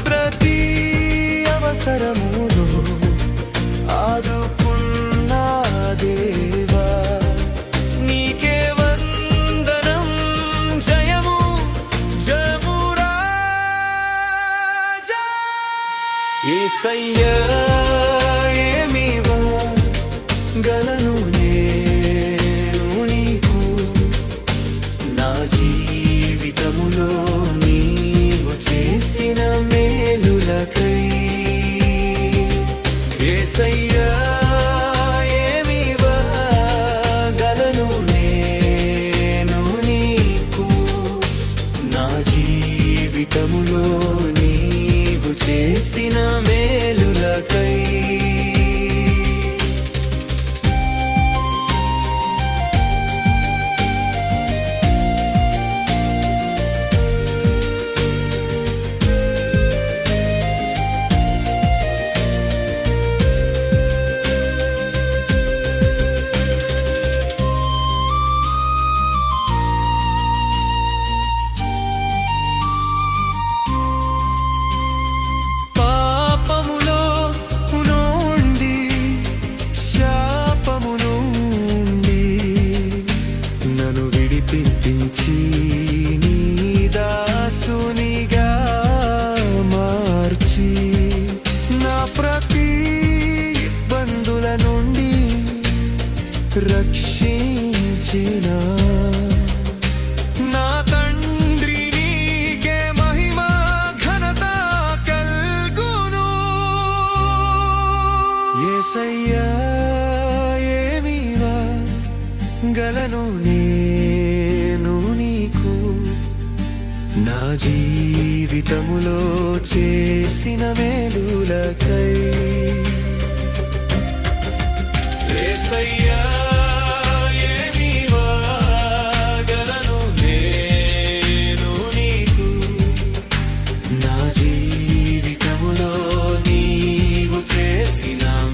ప్రతి అవసరములో ఆదుకున్నా దేవా నీకే వందనం జయము జయము రాజా ఏసయ్యా ఏమివా? గలను విడిపించి నీ దాసునిగా మార్చి నా ప్రతి బంధుల నుండి రక్షించిన నా తండ్రి నీకే మహిమ ఘనత కల్గును. యేసయ్యా ఏమీవా? గలను నేను జీవితములో చేసిన మేలులకై. ఏసయ్యా నా జీవితములో నీవు చేసినా